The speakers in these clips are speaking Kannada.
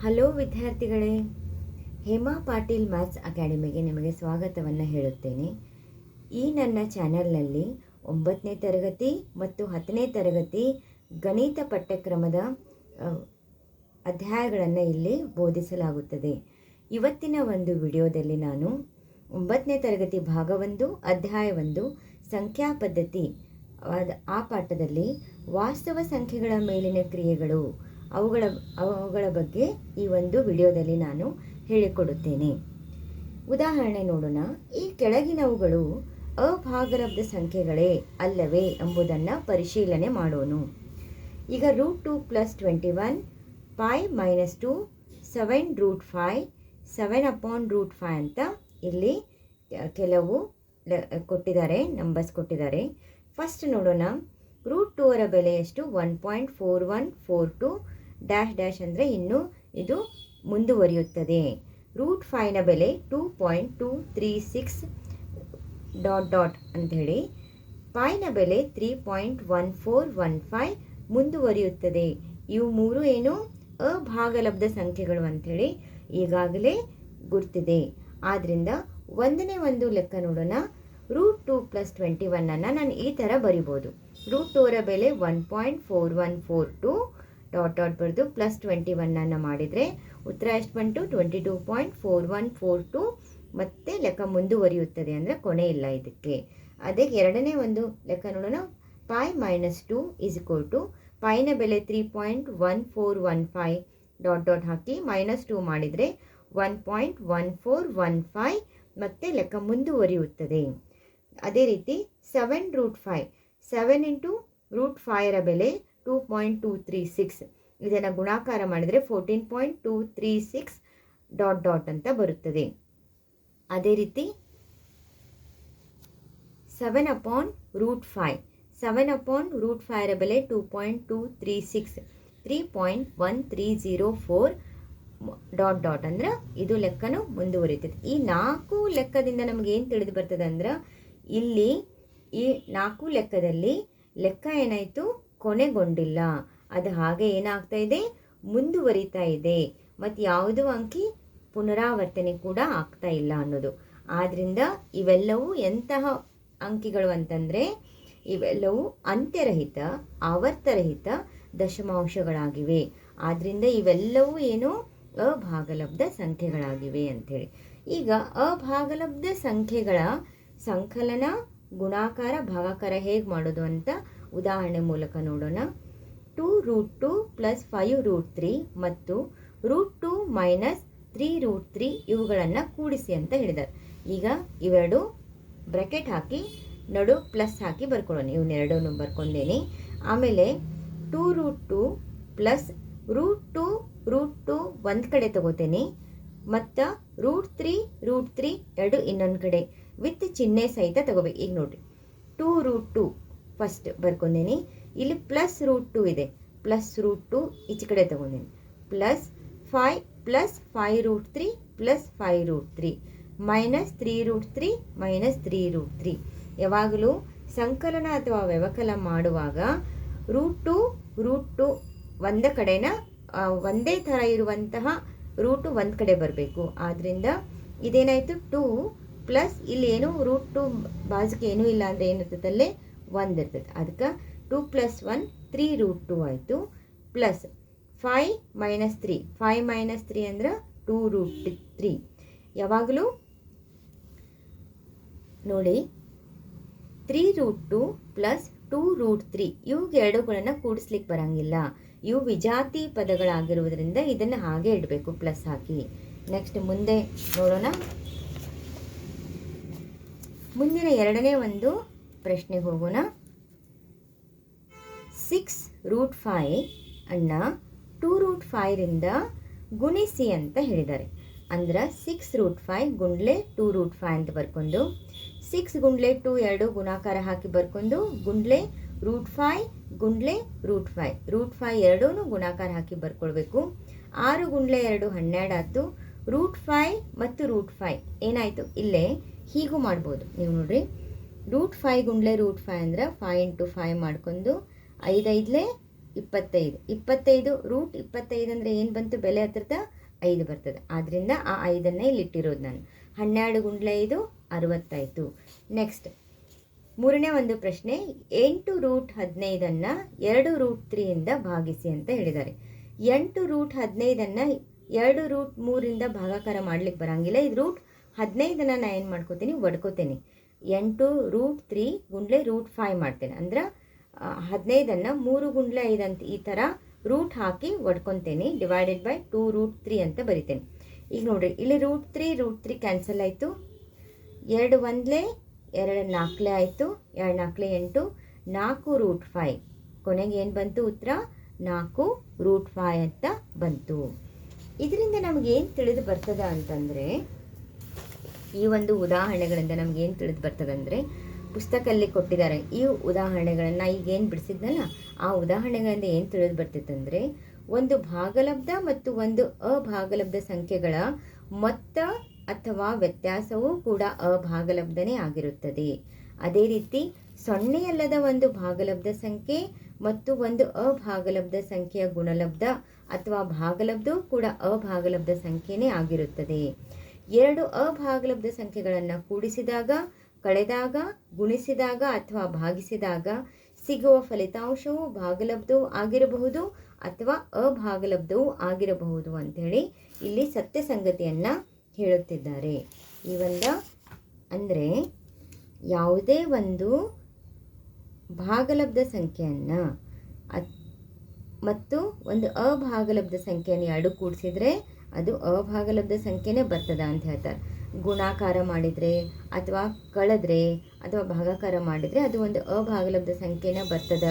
ಹಲೋ ವಿದ್ಯಾರ್ಥಿಗಳೇ, ಹೇಮಾ ಪಾಟೀಲ್ ಮ್ಯಾಥ್ಸ್ ಅಕಾಡೆಮಿಗೆ ನಿಮಗೆ ಸ್ವಾಗತವನ್ನು ಹೇಳುತ್ತೇನೆ. ಈ ನನ್ನ ಚಾನೆಲ್ನಲ್ಲಿ ಒಂಬತ್ತನೇ ತರಗತಿ ಮತ್ತು ಹತ್ತನೇ ತರಗತಿ ಗಣಿತ ಪಠ್ಯಕ್ರಮದ ಅಧ್ಯಾಯಗಳನ್ನು ಇಲ್ಲಿ ಬೋಧಿಸಲಾಗುತ್ತದೆ. ಇವತ್ತಿನ ಒಂದು ವಿಡಿಯೋದಲ್ಲಿ ನಾನು ಒಂಬತ್ತನೇ ತರಗತಿ ಭಾಗ ಅಧ್ಯಾಯವೊಂದು, ಸಂಖ್ಯಾ ಪದ್ಧತಿ ಆ ಪಾಠದಲ್ಲಿ ವಾಸ್ತವ ಸಂಖ್ಯೆಗಳ ಮೇಲಿನ ಕ್ರಿಯೆಗಳು ಅವುಗಳ ಅವುಗಳ ಬಗ್ಗೆ ಈ ಒಂದು ವಿಡಿಯೋದಲ್ಲಿ ನಾನು ಹೇಳಿಕೊಡುತ್ತೇನೆ. ಉದಾಹರಣೆ ನೋಡೋಣ. ಈ ಕೆಳಗಿನವುಗಳು ಅಭಾಗಲಬ್ಧ ಸಂಖ್ಯೆಗಳೇ ಅಲ್ಲವೇ ಎಂಬುದನ್ನು ಪರಿಶೀಲನೆ ಮಾಡೋಣ ಈಗ root two plus twenty one, five minus two, seven root five, seven upon root five ಅಂತ ಇಲ್ಲಿ ಕೆಲವು ಕೊಟ್ಟಿದ್ದಾರೆ, ನಂಬರ್ಸ್ ಕೊಟ್ಟಿದ್ದಾರೆ. ಫಸ್ಟ್ ನೋಡೋಣ. ರೂಟ್ ಟೂ ಅವರ ಬೆಲೆ ಎಷ್ಟು? One point four one four two dash dash ಅಂದರೆ ಇನ್ನು ಇದು ಮುಂದುವರಿಯುತ್ತದೆ. ರೂಟ್ ಫೈನ ಬೆಲೆ two point two three six dot dot ಅಂಥೇಳಿ. ಫೈವ್ನ ಬೆಲೆ three point one four one five ಮುಂದುವರಿಯುತ್ತದೆ. ಇವು ಮೂರು ಏನು? ಅಭಾಗಲಬ್ಧ ಸಂಖ್ಯೆಗಳು ಅಂಥೇಳಿ ಈಗಾಗಲೇ ಗುರ್ತಿದೆ. ಆದ್ದರಿಂದ ಒಂದನೇ ಒಂದು ಲೆಕ್ಕ ನೋಡೋಣ. ರೂಟ್ ಟೂ ಪ್ಲಸ್ ಟ್ವೆಂಟಿ ಒನ್ನನ್ನು ನಾನು ಈ ಥರ ಬರಿಬೋದು. ರೂಟ್ ಟೂರ ಬೆಲೆ one point four one four two dot dot ಬರೆದು ಪ್ಲಸ್ ಟ್ವೆಂಟಿ ಒನ್ನನ್ನು ಮಾಡಿದರೆ ಉತ್ತರ ಎಷ್ಟು ಬಂತು? Twenty two point four one four two ಮತ್ತೆ ಲೆಕ್ಕ ಮುಂದುವರಿಯುತ್ತದೆ ಅಂದರೆ ಕೊನೆ ಇಲ್ಲ ಇದಕ್ಕೆ. ಅದೇ ಎರಡನೇ ಒಂದು ಲೆಕ್ಕ ನೋಡೋಣ. Pi minus two is equal to ಪೈನ ಬೆಲೆ three point one four one five dot dot ಹಾಕಿ ಮೈನಸ್ ಟು ಮಾಡಿದರೆ one point one four one five ಮತ್ತೆ ಲೆಕ್ಕ ಮುಂದುವರಿಯುತ್ತದೆ. ಅದೇ ರೀತಿ seven root five seven into root ಫೈರ ಬೆಲೆ two point two three six ಇದನ್ನು ಗುಣಾಕಾರ ಮಾಡಿದರೆ fourteen point two three six dot dot ಅಂತ ಬರುತ್ತದೆ. ಅದೇ ರೀತಿ seven upon root five seven upon root ಫೈರ ಬೆಲೆ two point two three six three point one three zero four dot dot ಅಂದ್ರೆ ಇದು ಲೆಕ್ಕನು ಮುಂದುವರಿತದೆ. ಈ ನಾಲ್ಕು ಲೆಕ್ಕದಿಂದ ನಮಗೆ ಏನು ತಿಳಿದು ಬರ್ತದೆ ಅಂದ್ರೆ ಇಲ್ಲಿ ಈ ನಾಲ್ಕು ಲೆಕ್ಕದಲ್ಲಿ ಲೆಕ್ಕ ಏನಾಯಿತು? ಕೊನೆಗೊಂಡಿಲ್ಲ. ಅದು ಹಾಗೆ ಏನಾಗ್ತಾ ಇದೆ? ಮುಂದುವರಿತಾ ಇದೆ. ಮತ್ತು ಯಾವುದೋ ಅಂಕಿ ಪುನರಾವರ್ತನೆ ಕೂಡ ಆಗ್ತಾ ಇಲ್ಲ ಅನ್ನೋದು. ಆದ್ದರಿಂದ ಇವೆಲ್ಲವೂ ಎಂತಹ ಅಂಕಿಗಳು ಅಂತಂದರೆ, ಇವೆಲ್ಲವೂ ಅಂತ್ಯರಹಿತ, ಆವರ್ತರಹಿತ ದಶಮಾಂಶಗಳಾಗಿವೆ. ಆದ್ದರಿಂದ ಇವೆಲ್ಲವೂ ಏನು? ಅಭಾಗಲಬ್ಧ ಸಂಖ್ಯೆಗಳಾಗಿವೆ ಅಂಥೇಳಿ ಈಗ ಅಭಾಗಲಬ್ಧ ಸಂಖ್ಯೆಗಳ ಸಂಕಲನ, ಗುಣಾಕಾರ, ಭಾಗಾಕಾರ ಹೇಗೆ ಮಾಡೋದು ಅಂತ ಉದಾಹರಣೆ ಮೂಲಕ ನೋಡೋಣ. Two root two plus five root three ಮತ್ತು root two minus three root three ಇವುಗಳನ್ನು ಕೂಡಿಸಿ ಅಂತ ಹೇಳಿದ್ದಾರೆ ಈಗ ಇವೆರಡು ಬ್ರ್ಯಾಕೆಟ್ ಹಾಕಿ, ನಡು ಪ್ಲಸ್ ಹಾಕಿ ಬರ್ಕೊಳ್ಳೋಣ. ಇವನ್ನೆರಡನ್ನು ಬರ್ಕೊಂಡೇನಿ. ಆಮೇಲೆ two root two plus root two root two ಒಂದು ಕಡೆ ತಗೋತೇನೆ. ಮತ್ತು ರೂಟ್ ತ್ರೀ ರೂಟ್ ತ್ರೀ ಎರಡು ಇನ್ನೊಂದು ಕಡೆ. ವಿತ್ ಚಿಹ್ನೆ ಸಹಿತ ತಗೋಬೇಕು. ಈಗ ನೋಡಿರಿ. ಟೂ ರೂಟ್ ಟು ಫಸ್ಟ್ ಬರ್ಕೊಂಡೇನಿ. ಇಲ್ಲಿ ಪ್ಲಸ್ ರೂಟ್ ಟು ಇದೆ. ಪ್ಲಸ್ ರೂಟ್ ಟು ಈಚೆ ಕಡೆ ತಗೊಂಡೀನಿ. Plus five plus five root three plus five root three minus three root three minus three root three ಯಾವಾಗಲೂ ಸಂಕಲನ ಅಥವಾ ವ್ಯವಕಲ ಮಾಡುವಾಗ ರೂಟ್ ಟು ರೂಟ್ ಟು ಒಂದೇ ಕಡೆನ ಒಂದೇ ಥರ ಇರುವಂತಹ ರೂಟು ಒಂದು ಕಡೆ ಬರಬೇಕು. ಆದ್ದರಿಂದ ಇದೇನಾಯಿತು? ಟೂ ಪ್ಲಸ್ ಇಲ್ಲಿ ಏನು ರೂಟ್ ಟು ಬಾಜುಗೆ ಏನೂ ಇಲ್ಲ ಅಂದರೆ ಏನಿರ್ತದೆ ಅಲ್ಲೇ? ಒಂದು ಇರ್ತದೆ ಅದಕ್ಕೆ two plus one three root two ಆಯಿತು. Plus five minus three five minus three ಅಂದ್ರೆ ಟೂ ರೂಟ್ ತ್ರೀ ಯಾವಾಗಲೂ ನೋಡಿ three root two plus two root three ಇವುಗೆ ಎರಡುಗಳನ್ನು ಕೂಡಿಸ್ಲಿಕ್ಕೆ ಬರಂಗಿಲ್ಲ. ಇವು ವಿಜಾತಿ ಪದಗಳಾಗಿರುವುದರಿಂದ ಇದನ್ನು ಹಾಗೆ ಇಡಬೇಕು ಪ್ಲಸ್ ಹಾಕಿ. ನೆಕ್ಸ್ಟ್ ಮುಂದೆ ನೋಡೋಣ. ಮುಂದಿನ ಎರಡನೇ ಒಂದು ಪ್ರಶ್ನೆಗೆ ಹೋಗೋಣ. ಸಿಕ್ಸ್ ರೂಟ್ ಫೈ ಅಣ್ಣ ಟೂ ರೂಟ್ ಫೈರಿಂದ ಗುಣಿಸಿ ಅಂತ ಹೇಳಿದ್ದಾರೆ. ಅಂದ್ರೆ ಸಿಕ್ಸ್ ರೂಟ್ ಫೈ ಗುಂಡ್ಲೆ ಟೂ ರೂಟ್ ಫೈ ಅಂತ ಬರ್ಕೊಂಡು ಸಿಕ್ಸ್ ಗುಂಡ್ಲೆ ಟೂ ಎರಡು ಗುಣಾಕಾರ ಹಾಕಿ ಬರ್ಕೊಂಡು ಗುಂಡ್ಲೆ ರೂಟ್ ಫೈ ಗುಂಡ್ಲೆ ರೂಟ್ ಫೈ ರೂಟ್ ಫೈ ಎರಡೂ ಗುಣಾಕಾರ ಹಾಕಿ ಬರ್ಕೊಳ್ಬೇಕು. ಆರು ಗುಂಡ್ಲೆ ಎರಡು ಹನ್ನೆರಡು ಆಯ್ತು. ರೂಟ್ ಫೈ ಮತ್ತು ರೂಟ್ ಫೈ ಏನಾಯಿತು? ಇಲ್ಲೇ ಹೀಗೂ ಮಾಡ್ಬೋದು. ನೀವು ನೋಡ್ರಿ. ರೂಟ್ ಫೈ ಗುಂಡ್ಲೆ ರೂಟ್ ಫೈ ಅಂದ್ರೆ ಫೈ ಇಂಟು ಫೈ ಮಾಡ್ಕೊಂಡು ಐದೈದ್ಲೆ ಇಪ್ಪತ್ತೈದು. ಇಪ್ಪತ್ತೈದು ರೂಟ್ ಇಪ್ಪತ್ತೈದು ಅಂದರೆ ಏನು ಬಂತು? ಬೆಲೆ ಹತ್ರದ ಐದು ಬರ್ತದೆ. ಆದ್ದರಿಂದ ಆ ಐದನ್ನೇ ಇಲ್ಲಿಟ್ಟಿರೋದು ನಾನು. ಹನ್ನೆರಡು ಗುಂಡ್ಲೆ ಐದು ಅರವತ್ತಾಯಿತು ನೆಕ್ಸ್ಟ್ ಮೂರನೇ ಒಂದು ಪ್ರಶ್ನೆ, ಎಂಟು ರೂಟ್ ಹದಿನೈದನ್ನು ಎರಡು ರೂಟ್ ತ್ರೀಯಿಂದ ಭಾಗಿಸಿ ಅಂತ ಹೇಳಿದ್ದಾರೆ. ಎಂಟು ರೂಟ್ ಹದಿನೈದನ್ನು ಎರಡು ರೂಟ್ ಮೂರಿಂದ ಭಾಗಾಕಾರ ಮಾಡ್ಲಿಕ್ಕೆ ಬರಂಗಿಲ್ಲ. ಇದು ರೂಟ್ ಹದಿನೈದನ್ನು ನಾನು ಏನು ಮಾಡ್ಕೋತೀನಿ? ಒಡ್ಕೋತೀನಿ. ಎಂಟು ರೂಟ್ ತ್ರೀ ಗುಂಡ್ಲೆ ರೂಟ್ ಫೈವ್ ಮಾಡ್ತೇನೆ. ಅಂದ್ರೆ ಹದಿನೈದನ್ನು ಮೂರು ಗುಂಡ್ಲೆ ಐದು ಅಂತ ಈ ಥರ ರೂಟ್ ಹಾಕಿ ಒಡ್ಕೊತೇನೆ. Divided by two root three ಅಂತ ಬರಿತೇನೆ. ಈಗ ನೋಡಿರಿ, ಇಲ್ಲಿ root three root three cancel ಆಯಿತು. ಎರಡು ಒಂದ್ಲೆ, ಎರಡು ನಾಲ್ಕಲೆ ಆಯಿತು. ಎರಡು ನಾಲ್ಕಲೆ ಎಂಟು, ನಾಲ್ಕು ರೂಟ್ ಫೈ ಕೊನೆಗೆ ಏನು ಬಂತು ಉತ್ತರ? ನಾಲ್ಕು ರೂಟ್ ಫೈ ಅಂತ ಬಂತು. ಇದರಿಂದ ನಮಗೇನು ತಿಳಿದು ಬರ್ತದ ಅಂತಂದರೆ ಈ ಒಂದು ಉದಾಹರಣೆಗಳಿಂದ ನಮಗೇನು ತಿಳಿದು ಬರ್ತದೆ ಅಂದರೆ ಪುಸ್ತಕದಲ್ಲಿ ಕೊಟ್ಟಿದ್ದಾರೆ. ಈ ಉದಾಹರಣೆಗಳನ್ನು ಈಗ ಏನು ಬಿಡಿಸಿದ್ನಲ್ಲ, ಆ ಉದಾಹರಣೆಗಳಿಂದ ಏನು ತಿಳಿದು ಬರ್ತಿತ್ತಂದರೆ, ಒಂದು ಭಾಗಲಬ್ಧ ಮತ್ತು ಒಂದು ಅಭಾಗಲಬ್ಧ ಸಂಖ್ಯೆಗಳ ಮೊತ್ತ ಅಥವಾ ವ್ಯತ್ಯಾಸವೂ ಕೂಡ ಅಭಾಗಲಬ್ಧನೇ ಆಗಿರುತ್ತದೆ. ಅದೇ ರೀತಿ ಸೊನ್ನೆಯಲ್ಲದ ಒಂದು ಭಾಗಲಬ್ಧ ಸಂಖ್ಯೆ ಮತ್ತು ಒಂದು ಅಭಾಗಲಬ್ಧ ಸಂಖ್ಯೆಯ ಗುಣಲಬ್ಧ ಅಥವಾ ಭಾಗಲಬ್ಧವೂ ಕೂಡ ಅಭಾಗಲಬ್ಧ ಸಂಖ್ಯೆನೇ ಆಗಿರುತ್ತದೆ. ಎರಡು ಅಭಾಗಲಬ್ಧ ಸಂಖ್ಯೆಗಳನ್ನು ಕೂಡಿಸಿದಾಗ, ಕಳೆದಾಗ, ಗುಣಿಸಿದಾಗ ಅಥವಾ ಭಾಗಿಸಿದಾಗ ಸಿಗುವ ಫಲಿತಾಂಶವು ಭಾಗಲಬ್ಧವೂ ಆಗಿರಬಹುದು ಅಥವಾ ಅಭಾಗಲಬ್ಧವೂ ಆಗಿರಬಹುದು ಅಂಥೇಳಿ ಇಲ್ಲಿ ಸತ್ಯ ಸಂಗತಿಯನ್ನು ಹೇಳುತ್ತಿದ್ದಾರೆ. ಈ ಒಂದು, ಅಂದರೆ ಯಾವುದೇ ಒಂದು ಭಾಗಲಬ್ಧ ಸಂಖ್ಯೆಯನ್ನು ಮತ್ತು ಒಂದು ಅಭಾಗಲಬ್ಧ ಸಂಖ್ಯೆಯನ್ನು ಎರಡು ಕೂಡಿಸಿದರೆ ಅದು ಅಭಾಗಲಬ್ಧ ಸಂಖ್ಯೆನೇ ಬರ್ತದ ಅಂತ ಹೇಳ್ತಾರೆ. ಗುಣಾಕಾರ ಮಾಡಿದರೆ ಅಥವಾ ಕಳೆದ್ರೆ ಅಥವಾ ಭಾಗಾಕಾರ ಮಾಡಿದರೆ ಅದು ಒಂದು ಅಭಾಗಲಬ್ಧ ಸಂಖ್ಯೆನೇ ಬರ್ತದ.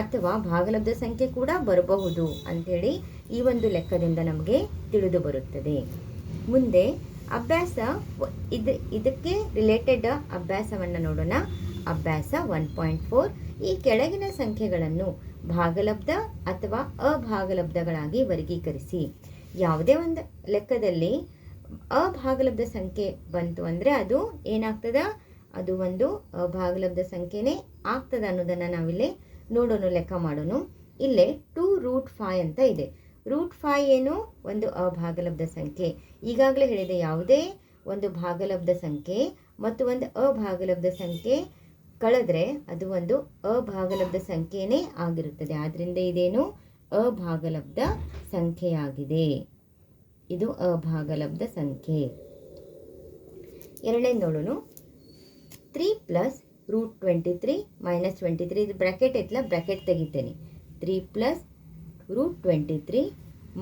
ಅಥವಾ ಭಾಗಲಬ್ಧ ಸಂಖ್ಯೆ ಕೂಡ ಬರಬಹುದು ಅಂಥೇಳಿ ಈ ಒಂದು ಲೆಕ್ಕದಿಂದ ನಮಗೆ ತಿಳಿದು ಬರುತ್ತದೆ. ಮುಂದೆ ಅಭ್ಯಾಸ ಇದು, ಇದಕ್ಕೆ ರಿಲೇಟೆಡ್ ಅಭ್ಯಾಸವನ್ನು ನೋಡೋಣ. ಅಭ್ಯಾಸ ಒನ್ ಪಾಯಿಂಟ್ ಫೋರ್ ಈ ಕೆಳಗಿನ ಸಂಖ್ಯೆಗಳನ್ನು ಭಾಗಲಬ್ಧ ಅಥವಾ ಅಭಾಗಲಬ್ಧಗಳಾಗಿ ವರ್ಗೀಕರಿಸಿ. ಯಾವುದೇ ಒಂದು ಲೆಕ್ಕದಲ್ಲಿ ಅಭಾಗಲಬ್ಧ ಸಂಖ್ಯೆ ಬಂತು ಅಂದರೆ ಅದು ಏನಾಗ್ತದ? ಅದು ಒಂದು ಅಭಾಗಲಬ್ಧ ಸಂಖ್ಯೆನೇ ಆಗ್ತದ ಅನ್ನೋದನ್ನು ನಾವಿಲ್ಲಿ ನೋಡೋಣ ಲೆಕ್ಕ ಮಾಡೋಣ ಇಲ್ಲೇ ಟೂ ರೂಟ್ ಫೈ ಅಂತ ಇದೆ. ರೂಟ್ ಫೈ ಏನು? ಒಂದು ಅಭಾಗಲಬ್ಧ ಸಂಖ್ಯೆ. ಈಗಾಗಲೇ ಹೇಳಿದೆ, ಯಾವುದೇ ಒಂದು ಭಾಗಲಬ್ಧ ಸಂಖ್ಯೆ ಮತ್ತು ಒಂದು ಅಭಾಗಲಬ್ಧ ಸಂಖ್ಯೆ ಕಳೆದ್ರೆ ಅದು ಒಂದು ಅಭಾಗಲಬ್ಧ ಸಂಖ್ಯೆನೇ ಆಗಿರುತ್ತದೆ. ಆದ್ದರಿಂದ ಇದೇನು? ಅಭಾಗಲಬ್ಧ ಸಂಖ್ಯೆಯಾಗಿದೆ. ಇದು ಅಭಾಗಲಬ್ಧ ಸಂಖ್ಯೆ. ಎರಡನೇ ನೋಡೋಣ. Three plus root twenty three minus twenty three. ಇದು ಬ್ರ್ಯಾಕೆಟ್ ಐತಲ್ಲ bracket ತೆಗಿತೇನೆ. Three plus root twenty three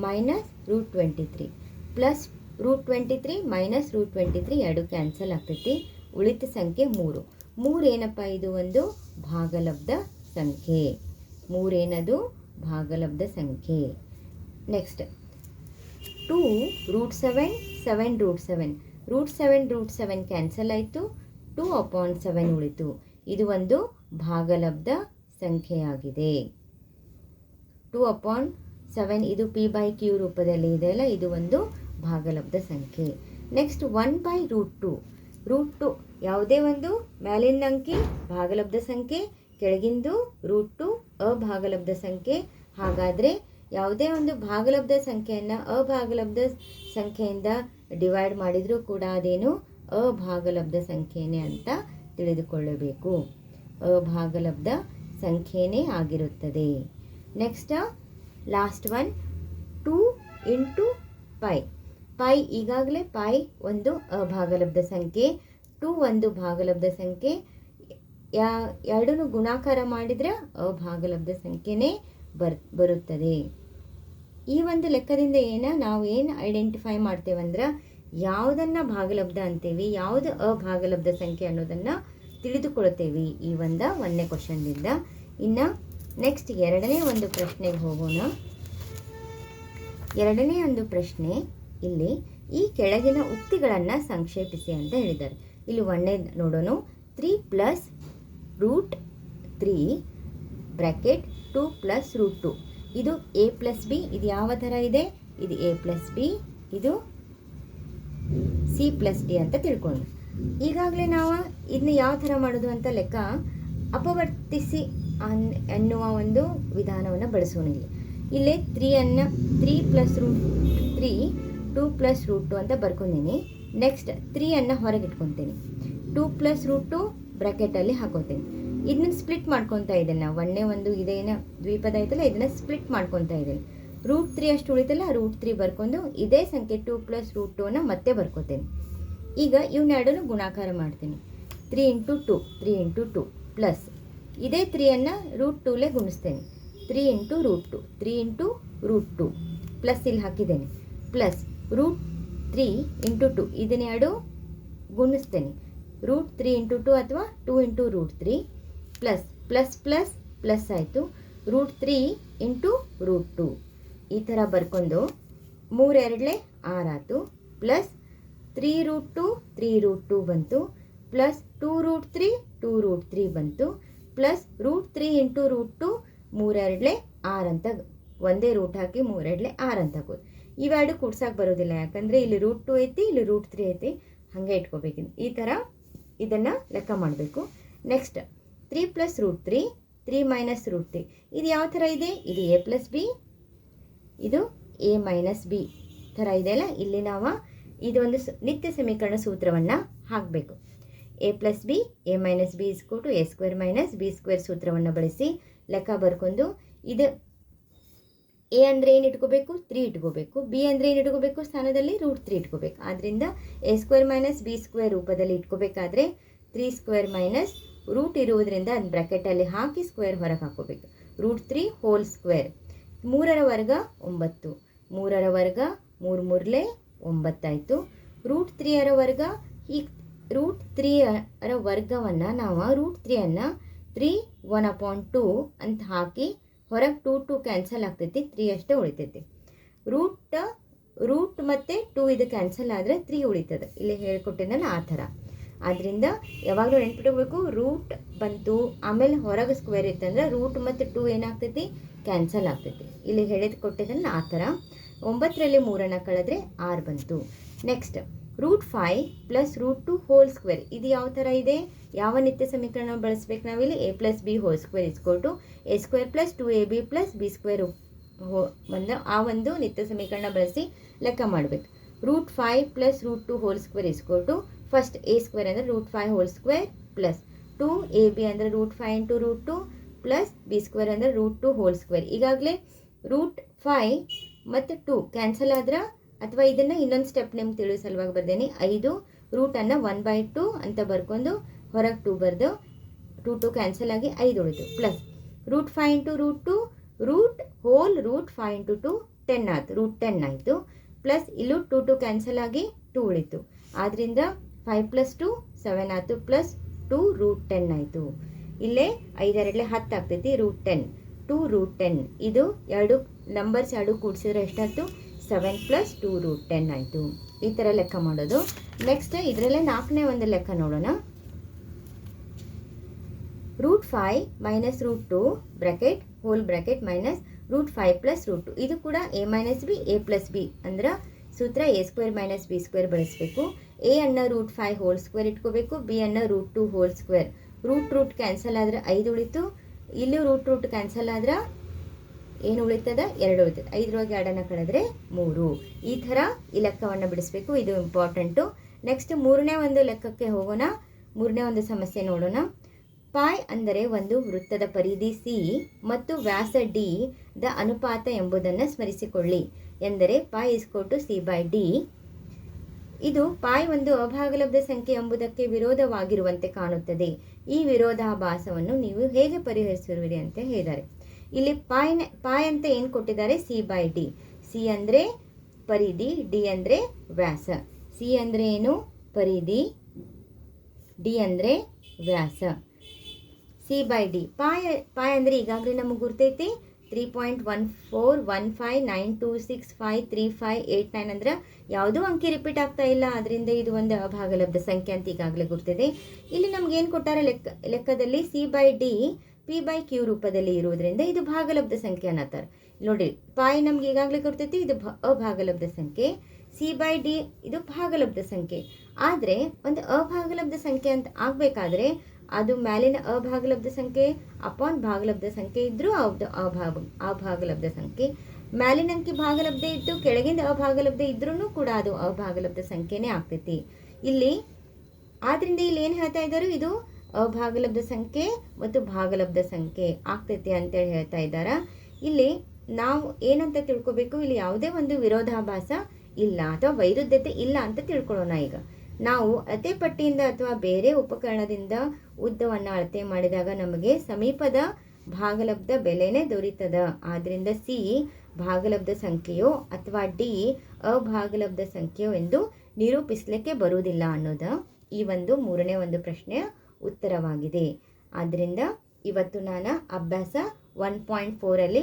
minus root twenty three. Plus root twenty three minus root twenty three ಎರಡು ಕ್ಯಾನ್ಸಲ್ ಆಗ್ತೈತಿ. ಉಳಿತ ಸಂಖ್ಯೆ ಮೂರು. ಮೂರು ಏನಪ್ಪ ಇದು ಒಂದು? ಭಾಗಲಬ್ಧ ಸಂಖ್ಯೆ. ಮೂರೇನದು ಭಾಗಲಬ್ಧ ಸಂಖ್ಯೆ. Next two root seven seven root seven root seven root seven cancel ಆಯಿತು. ಟೂ ಅಪಾಯಿಂಟ್ ಸೆವೆನ್ ಉಳಿತು. ಇದು ಒಂದು ಭಾಗಲಬ್ಧ ಸಂಖ್ಯೆಯಾಗಿದೆ. ಟೂ ಅಪಾಯಿಂಟ್ ಸೆವೆನ್ ಇದು ಪಿ ಬೈ ಕ್ಯೂ ರೂಪದಲ್ಲಿ ಇದೆಯಲ್ಲ ಇದು ಒಂದು ಭಾಗಲಬ್ಧ ಸಂಖ್ಯೆ. Next one by root two root two ಯಾವುದೇ ಒಂದು ಮ್ಯಾಲಿನ ಅಂಕಿ ಭಾಗಲಬ್ಧ ಸಂಖ್ಯೆ, ಕೆಳಗಿಂದು ರೂಟ್ ಟು ಅಭಾಗಲಬ್ಧ ಸಂಖ್ಯೆ ಹಾಗಾದರೆ ಯಾವುದೇ ಒಂದು ಭಾಗಲಬ್ಧ ಸಂಖ್ಯೆಯನ್ನು ಅಭಾಗಲಬ್ಧ ಸಂಖ್ಯೆಯಿಂದ ಡಿವೈಡ್ ಮಾಡಿದರೂ ಕೂಡ ಅದೇನು? ಅಭಾಗಲಬ್ಧ ಸಂಖ್ಯೆನೇ ಅಂತ ತಿಳಿದುಕೊಳ್ಳಬೇಕು. ಅಭಾಗಲಬ್ಧ ಸಂಖ್ಯೆನೇ ಆಗಿರುತ್ತದೆ. Next last one two into pi pi ಈಗಾಗಲೇ ಪೈ ಒಂದು ಅಭಾಗಲಬ್ಧ ಸಂಖ್ಯೆ ಟೂ ಒಂದು ಭಾಗಲಬ್ಧ ಸಂಖ್ಯೆ, ಯಾ ಎರಡನ್ನೂ ಗುಣಾಕಾರ ಮಾಡಿದರೆ ಅಭಾಗಲಬ್ಧ ಸಂಖ್ಯೆನೇ ಬರ್, ಬರುತ್ತದೆ. ಈ ಒಂದು ಲೆಕ್ಕದಿಂದ ಏನ, ನಾವು ಏನು ಐಡೆಂಟಿಫೈ ಮಾಡ್ತೇವಂದ್ರೆ ಯಾವುದನ್ನು ಭಾಗಲಬ್ಧ ಅಂತೀವಿ, ಯಾವುದು ಅಭಾಗಲಬ್ಧ ಸಂಖ್ಯೆ ಅನ್ನೋದನ್ನು ತಿಳಿದುಕೊಳ್ತೇವೆ ಈ ಒಂದು ಒಂದನೇ ಕ್ವಶನ್ನಿಂದ ಇನ್ನು ನೆಕ್ಸ್ಟ್ ಎರಡನೇ ಒಂದು ಪ್ರಶ್ನೆಗೆ ಹೋಗೋಣ. ಎರಡನೇ ಒಂದು ಪ್ರಶ್ನೆ ಇಲ್ಲಿ, ಈ ಕೆಳಗಿನ ಉಕ್ತಿಗಳನ್ನು ಸಂಕ್ಷೇಪಿಸಿ ಅಂತ ಹೇಳಿದ್ದಾರೆ. ಇಲ್ಲಿ ಒಂದನೇ ನೋಡೋಣ. Three plus root three bracket two plus root two. ಇದು ಎ ಪ್ಲಸ್ ಬಿ, ಇದು ಯಾವ ಥರ ಇದೆ? ಇದು ಎ ಪ್ಲಸ್ ಬಿ, ಇದು ಸಿ ಪ್ಲಸ್ ಡಿ ಅಂತ ತಿಳ್ಕೊಂಡು ಈಗಾಗಲೇ ನಾವು ಇದನ್ನ ಯಾವ ಥರ ಮಾಡೋದು ಅಂತ ಲೆಕ್ಕ ಅಪವರ್ತಿಸಿ ಅನ್ ಅನ್ನುವ ಒಂದು ವಿಧಾನವನ್ನು ಬಳಸೋಣ ಇಲ್ಲಿ. ಇಲ್ಲೇ ಅನ್ನ, three plus root three, two plus root two ಅಂತ ಬರ್ಕೊಂಡಿನಿ. ನೆಕ್ಸ್ಟ್ ತ್ರೀಯನ್ನು ಹೊರಗೆ ಇಟ್ಕೊತೀನಿ ಟೂ ಪ್ಲಸ್ ರೂಟ್ ಟು ಬ್ರ್ಯಾಕೆಟಲ್ಲಿ ಹಾಕೋತೀನಿ. ಇದನ್ನ ಸ್ಪ್ಲಿಟ್ ಮಾಡ್ಕೊತಾ ಇದ್ದೇನೆ ನಾವು. ಒಂದೇ ಒಂದು ಇದೇನ ದ್ವೀಪದ ಐತಲ್ಲ ಇದನ್ನ ಸ್ಪ್ಲಿಟ್ ಮಾಡ್ಕೊತಾ ಇದ್ದೇನೆ. ರೂಟ್ ತ್ರೀ ಅಷ್ಟು ಉಳಿತಲ್ಲ ರೂಟ್ ತ್ರೀ ಬರ್ಕೊಂಡು ಇದೇ ಸಂಖ್ಯೆ ಟೂ ಪ್ಲಸ್ ರೂಟ್ ಟೂನ ಮತ್ತೆ ಬರ್ಕೋತೇನೆ. ಈಗ ಇವನ್ನೆರಡನ್ನು ಗುಣಾಕಾರ ಮಾಡ್ತೀನಿ. Three into two three into two plus ಇದೇ ತ್ರೀಯನ್ನು ರೂಟ್ ಟೂಲೇ ಗುಣಿಸ್ತೇನೆ. Three into root two three into root two plus ಇಲ್ಲಿ ಹಾಕಿದ್ದೇನೆ. Plus root three into two ಇದನ್ನೆರಡು ಗುಣಿಸ್ತೇನೆ. ರೂಟ್ ತ್ರೀ ಇಂಟು ಟು ಅಥವಾ two into root three plus plus plus plus ಆಯಿತು. Root three into root two ಈ ಥರ ಬರ್ಕೊಂಡು ಮೂರೆರಡಲೆ ಆರಾತು plus three root two three root two ಬಂತು. Plus two root three two root three ಬಂತು. Plus root three into root two ಮೂರೆರಡಲೆ ಆರು ಅಂತ ಒಂದೇ ರೂಟ್ ಹಾಕಿ ಮೂರೆರಡಲೆ ಆರು ಅಂತ ಇವೆರಡು ಕೂಡ್ಸಕ್ಕೆ ಬರೋದಿಲ್ಲ, ಯಾಕಂದರೆ ಇಲ್ಲಿ ರೂಟ್ ಟು ಐತಿ, ಇಲ್ಲಿ ರೂಟ್ ತ್ರೀ ಐತಿ. ಹಾಗೆ ಇಟ್ಕೋಬೇಕು ಈ ಥರ ಇದನ್ನು ಲೆಕ್ಕ ಮಾಡಬೇಕು. Next three plus root three three minus root three ಇದು ಯಾವ ಥರ ಇದೆ? ಇದು ಎ ಪ್ಲಸ್ ಬಿ ಇದು ಎ ಮೈನಸ್ ಬಿ ಥರ ಇದೆಯಲ್ಲ ಇಲ್ಲಿ ನಾವು ಇದೊಂದು ನಿತ್ಯ ಸಮೀಕರಣ ಸೂತ್ರವನ್ನು ಹಾಕಬೇಕು. A plus B A minus B is equal to A square minus B square ಸೂತ್ರವನ್ನು ಬಳಸಿ ಲೆಕ್ಕ ಬರ್ಕೊಂಡು ಇದು ಎ ಅಂದರೆ ಏನು ಇಟ್ಕೋಬೇಕು? ತ್ರೀ ಇಟ್ಕೋಬೇಕು. ಬಿ ಅಂದರೆ ಏನು ಇಟ್ಕೋಬೇಕು? ಸ್ಥಾನದಲ್ಲಿ ರೂಟ್ ತ್ರೀ ಇಟ್ಕೋಬೇಕು. ಆದ್ದರಿಂದ A square minus B square ರೂಪದಲ್ಲಿ ಇಟ್ಕೋಬೇಕಾದ್ರೆ ತ್ರೀ ಸ್ಕ್ವೇರ್ ಮೈನಸ್ ರೂಟ್ ಇರುವುದರಿಂದ ಬ್ರ್ಯಾಕೆಟಲ್ಲಿ ಹಾಕಿ ಸ್ಕ್ವೇರ್ ಹೊರಗೆ ಹಾಕೋಬೇಕು. ರೂಟ್ ತ್ರೀ ಹೋಲ್ ಸ್ಕ್ವೇರ್ ಮೂರರ ವರ್ಗ ಒಂಬತ್ತು. ಮೂರರ ವರ್ಗ ಮೂರು ಮೂರಲೆ ಒಂಬತ್ತಾಯಿತು. ರೂಟ್ ತ್ರೀಯರ ವರ್ಗ ಈ ರೂಟ್ ತ್ರೀಯರ ವರ್ಗವನ್ನು ನಾವು ರೂಟ್ ತ್ರೀಯನ್ನು ತ್ರೀ ಒನ್ ಅಪಾಯಿಂಟ್ ಟೂ ಅಂತ ಹಾಕಿ ಹೊರಗೆ ಟೂ ಟು ಕ್ಯಾನ್ಸಲ್ ಆಗ್ತೈತಿ ತ್ರೀ ಅಷ್ಟೇ ಉಳಿತೈತಿ. ರೂಟ್ ರೂಟ್ ಮತ್ತು ಟೂ ಇದು ಕ್ಯಾನ್ಸಲ್ ಆದರೆ ತ್ರೀ ಉಳಿತದೆ. ಇಲ್ಲಿ ಹೇಳ್ಕೊಟ್ಟಿದ್ದಲ್ಲ ಆ ಥರ. ಆದ್ದರಿಂದ ಯಾವಾಗಲೂ ನೆನ್ಪಿಟ್ಕೋಬೇಕು ರೂಟ್ ಬಂತು, ಆಮೇಲೆ ಹೊರಗೆ ಸ್ಕ್ವೇರ್ ಇತ್ತಂದ್ರೆ ರೂಟ್ ಮತ್ತು ಟೂ ಏನಾಗ್ತೈತಿ? ಕ್ಯಾನ್ಸಲ್ ಆಗ್ತೈತಿ. ಇಲ್ಲಿ ಹೇಳಿದ ಕೊಟ್ಟಿದ್ದಲ್ಲ ಆ ಥರ. ಒಂಬತ್ತರಲ್ಲಿ ಮೂರನ್ನು ಕಳೆದ್ರೆ ಆರು ಬಂತು. Next root five plus root two whole square ಇದು ಯಾವ ಥರ ಇದೆ? ಯಾವ ನಿತ್ಯ ಸಮೀಕರಣ ಬಳಸ್ಬೇಕು ನಾವಿಲ್ಲಿ? A plus B whole square is equal to A square plus two A B plus B square ಹೋ ಒಂದು ಆ ಒಂದು ನಿತ್ಯ ಸಮೀಕರಣ ಬಳಸಿ ಲೆಕ್ಕ ಮಾಡಬೇಕು. Root five plus root two whole square is equal to first A square ಅಂದರೆ root five whole square plus two A B ಅಂದರೆ root five into root two plus B square ಅಂದರೆ ರೂಟ್ ಟು ಹೋಲ್ ಸ್ಕ್ವೇರ್ ಈಗಾಗಲೇ ರೂಟ್ ಫೈ ಮತ್ತು ಟು ಕ್ಯಾನ್ಸಲ್ ಆದ್ರೆ ಅಥವಾ ಇದನ್ನು ಇನ್ನೊಂದು ಸ್ಟೆಪ್ ನಿಮ್ಗೆ ತಿಳಿಯೋ ಸಲುವಾಗಿ ಬರ್ದೇನೆ. ಐದು ರೂಟನ್ನು ಒನ್ ಬೈ ಟು ಅಂತ ಬರ್ಕೊಂಡು ಹೊರಗೆ ಟು ಬರೆದು ಟು ಟು ಕ್ಯಾನ್ಸಲ್ ಆಗಿ ಐದು ಉಳಿತು. Plus root five into root two root whole root five into two ten ಆಯಿತು. ರೂಟ್ ಟೆನ್ ಆಯಿತು. ಪ್ಲಸ್ ಇಲ್ಲೂ ಟು ಟು ಕ್ಯಾನ್ಸಲ್ ಆಗಿ ಟು ಉಳಿತು. ಆದ್ದರಿಂದ ಫೈವ್ ಪ್ಲಸ್ ಟು ಸೆವೆನ್ ಆಯಿತು ಪ್ಲಸ್ ಟು ರೂಟ್ ಟೆನ್ ಆಯಿತು. ಇಲ್ಲೇ ಐದೆರಡಲೆ ಹತ್ತು ಆಗ್ತೈತಿ root ten two root ten ಇದು ಎರಡು ನಂಬರ್ಸ್ ಎರಡು ಕೂಡಿಸಿದ್ರೆ ಎಷ್ಟಾಯ್ತು? Seven plus two root ten ಆಯಿತು. ಈ ಥರ ಲೆಕ್ಕ ಮಾಡೋದು. ನೆಕ್ಸ್ಟ್ ಇದರಲ್ಲೇ ನಾಲ್ಕನೇ ಒಂದು ಲೆಕ್ಕ ನೋಡೋಣ. Root five minus root two bracket whole bracket minus root five plus root two ಇದು ಕೂಡ A minus B A plus B ಅಂದ್ರೆ ಸೂತ್ರ A square minus B square ಬಳಸಬೇಕು. ಎ ಅನ್ನ ರೂಟ್ ಫೈವ್ ಹೋಲ್ ಸ್ಕ್ವೇರ್ ಇಟ್ಕೋಬೇಕು. ಬಿ ಅನ್ನ root two whole square root root cancel ಆದ್ರೆ ಐದು ಉಳಿತು. ಇಲ್ಲೂ ರೂಟ್ ರೂಟ್ ಕ್ಯಾನ್ಸಲ್ ಆದ್ರೆ ಏನು ಉಳಿತದ? ಎರಡು ಉಳಿತದೆ. ಐದರೊಳಗೆ ಎರಡನ್ನು ಕಳೆದ್ರೆ ಮೂರು. ಈ ಥರ ಈ ಲೆಕ್ಕವನ್ನು ಬಿಡಿಸ್ಬೇಕು. ಇದು ಇಂಪಾರ್ಟೆಂಟು ನೆಕ್ಸ್ಟ್ ಮೂರನೇ ಒಂದು ಲೆಕ್ಕಕ್ಕೆ ಹೋಗೋಣ. ಮೂರನೇ ಒಂದು ಸಮಸ್ಯೆ ನೋಡೋಣ. ಪಾಯ್ ಅಂದರೆ ಒಂದು ವೃತ್ತದ ಪರಿಧಿ ಸಿ ಮತ್ತು ವ್ಯಾಸ ಡಿ ದ ಅನುಪಾತ ಎಂಬುದನ್ನು ಸ್ಮರಿಸಿಕೊಳ್ಳಿ. ಎಂದರೆ pi is equal to C by D ಇದು ಪಾಯ್ ಒಂದು ಅಭಾಗಲಬ್ಧ ಸಂಖ್ಯೆ ಎಂಬುದಕ್ಕೆ ವಿರೋಧವಾಗಿರುವಂತೆ ಕಾಣುತ್ತದೆ. ಈ ವಿರೋಧಾಭಾಸವನ್ನು ನೀವು ಹೇಗೆ ಪರಿಹರಿಸಿರುವಿರಿ ಅಂತ ಹೇಳಿದ್ದಾರೆ. ಇಲ್ಲಿ ಪಾಯ್ ಪಾಯ್ ಅಂತ ಏನು ಕೊಟ್ಟಿದ್ದಾರೆ? ಸಿ ಬೈ ಡಿ ಸಿ ಅಂದರೆ ಪರಿಧಿ ಡಿ ಅಂದರೆ ವ್ಯಾಸ. ಸಿ ಅಂದರೆ ಏನು? ಪರಿಧಿ ಡಿ ಅಂದರೆ ವ್ಯಾಸ. C by D pi pi ಅಂದರೆ ಈಗಾಗಲೇ ನಮಗೆ ಗುರ್ತೈತಿ. Three point one four one five nine two six five three five eight nine ಅಂದ್ರೆ ಯಾವುದೂ ಅಂಕಿ ರಿಪೀಟ್ ಆಗ್ತಾ ಇಲ್ಲ. ಅದರಿಂದ ಇದು ಒಂದು ಅಭಾಗಲಬ್ಧ ಸಂಖ್ಯೆ ಅಂತ ಈಗಾಗಲೇ ಗೊತ್ತಿದೆ ಇಲ್ಲಿ ನಮ್ಗೆ ಏನು ಕೊಟ್ಟಾರೆ? ಲೆಕ್ಕ, ಲೆಕ್ಕದಲ್ಲಿ C by D P by Q ರೂಪದಲ್ಲಿ ಇರುವುದರಿಂದ ಇದು ಭಾಗಲಬ್ಧ ಸಂಖ್ಯೆ ಅನ್ನತ್ತಾರೆ. ನೋಡಿ, ಪಾಯ್ ನಮ್ಗೆ ಈಗಾಗಲೇ ಗೊತ್ತೈತಿ ಇದು ಭ, ಅಭಾಗಲಬ್ಧ ಸಂಖ್ಯೆ. ಸಿ ಬೈ ಡಿ ಇದು ಭಾಗಲಬ್ಧ ಸಂಖ್ಯೆ. ಆದರೆ, ಒಂದು ಅಭಾಗಲಬ್ಧ ಸಂಖ್ಯೆ ಅಂತ ಆಗಬೇಕಾದ್ರೆ ಅದು ಮೇಲಿನ ಅಭಾಗಲಬ್ಧ ಸಂಖ್ಯೆ ಅಪಾನ್ ಭಾಗಲಬ್ಧ ಸಂಖ್ಯೆ ಇದ್ದರೂ ಅವ್ದು ಅಭಾಗ, ಅಭಾಗಲಬ್ಧ ಸಂಖ್ಯೆ. ಮೇಲಿನ ಅಂಕಿ ಭಾಗಲಬ್ಧ ಇದ್ದು ಕೆಳಗಿಂದ ಅಭಾಗಲಬ್ಧ ಇದ್ರೂ ಕೂಡ ಅದು ಅಭಾಗಲಬ್ಧ ಸಂಖ್ಯೆನೇ ಆಗ್ತೈತಿ. ಇಲ್ಲಿ ಆದ್ರಿಂದ ಇಲ್ಲಿ ಏನು ಹೇಳ್ತಾ ಇದ್ದಾರೆ ಇದು ಅಭಾಗಲಬ್ಧ ಸಂಖ್ಯೆ ಮತ್ತು ಭಾಗಲಬ್ಧ ಸಂಖ್ಯೆ ಆಗ್ತೈತಿ ಅಂತೇಳಿ ಹೇಳ್ತಾ ಇದ್ದಾರ ಇಲ್ಲಿ ನಾವು ಏನಂತ ತಿಳ್ಕೊಬೇಕು? ಇಲ್ಲಿ ಯಾವುದೇ ಒಂದು ವಿರೋಧಾಭಾಸ ಇಲ್ಲ ಅಥವಾ ವೈರುಧ್ಯತೆ ಇಲ್ಲ ಅಂತ ತಿಳ್ಕೊಳ್ಳೋಣ ಈಗ. ನಾವು ಅಳತೆ ಪಟ್ಟಿಯಿಂದ ಅಥವಾ ಬೇರೆ ಉಪಕರಣದಿಂದ ಉದ್ದವನ್ನು ಅಳತೆ ಮಾಡಿದಾಗ ನಮಗೆ ಸಮೀಪದ ಭಾಗಲಬ್ಧ ಬೆಲೆನೇ ದೊರೀತದ. ಆದ್ದರಿಂದ ಸಿ ಭಾಗಲಬ್ಧ ಸಂಖ್ಯೆಯೋ ಅಥವಾ ಡಿ ಅಭಾಗಲಬ್ಧ ಸಂಖ್ಯೆಯೋ ಎಂದು ನಿರೂಪಿಸಲಿಕ್ಕೆ ಬರುವುದಿಲ್ಲ ಅನ್ನೋದ ಈ ಒಂದು ಮೂರನೇ ಒಂದು ಪ್ರಶ್ನೆಯ ಉತ್ತರವಾಗಿದೆ. ಆದ್ದರಿಂದ ಇವತ್ತು ನಾನು ಅಭ್ಯಾಸ ಒನ್ ಪಾಯಿಂಟ್ ಫೋರಲ್ಲಿ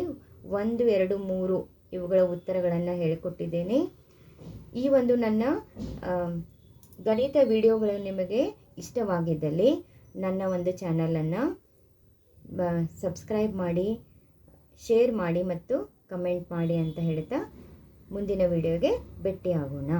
ಒಂದು, ಎರಡು, ಮೂರು ಇವುಗಳ ಉತ್ತರಗಳನ್ನು ಹೇಳಿಕೊಟ್ಟಿದ್ದೇನೆ. ಈ ಒಂದು ನನ್ನ ಗಣಿತ ವಿಡಿಯೋಗಳು ನಿಮಗೆ ಇಷ್ಟವಾಗಿದ್ದಲ್ಲಿ ನನ್ನ ಒಂದು ಚಾನಲನ್ನು ಸಬ್ಸ್ಕ್ರೈಬ್ ಮಾಡಿ, ಶೇರ್ ಮಾಡಿ ಮತ್ತು ಕಮೆಂಟ್ ಮಾಡಿ ಅಂತ ಹೇಳ್ತಾ ಮುಂದಿನ ವಿಡಿಯೋಗೆ ಭೇಟಿಯಾಗೋಣ.